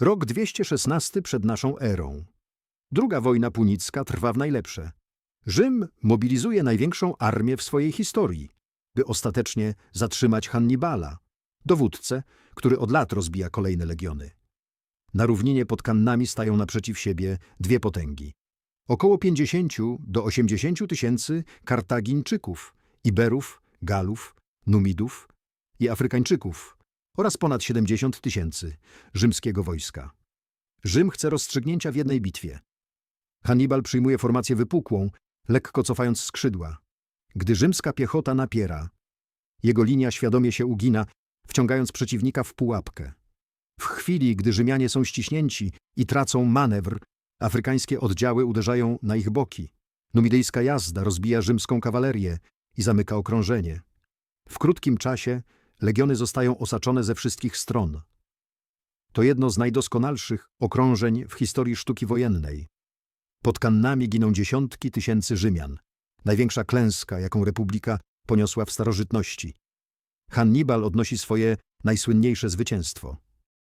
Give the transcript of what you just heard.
Rok 216 przed naszą erą. Druga wojna punicka trwa w najlepsze. Rzym mobilizuje największą armię w swojej historii, by ostatecznie zatrzymać Hannibala, dowódcę, który od lat rozbija kolejne legiony. Na równinie pod Kannami stają naprzeciw siebie dwie potęgi. Około 50 do 80 tysięcy Kartagińczyków, Iberów, Galów, Numidów i Afrykańczyków oraz ponad 70 tysięcy rzymskiego wojska. Rzym chce rozstrzygnięcia w jednej bitwie. Hannibal przyjmuje formację wypukłą, lekko cofając skrzydła. Gdy rzymska piechota napiera, jego linia świadomie się ugina, wciągając przeciwnika w pułapkę. W chwili, gdy Rzymianie są ściśnięci i tracą manewr, afrykańskie oddziały uderzają na ich boki. Numidyjska jazda rozbija rzymską kawalerię i zamyka okrążenie. W krótkim czasie legiony zostają osaczone ze wszystkich stron. To jedno z najdoskonalszych okrążeń w historii sztuki wojennej. Pod Kannami giną dziesiątki tysięcy Rzymian. Największa klęska, jaką republika poniosła w starożytności. Hannibal odnosi swoje najsłynniejsze zwycięstwo.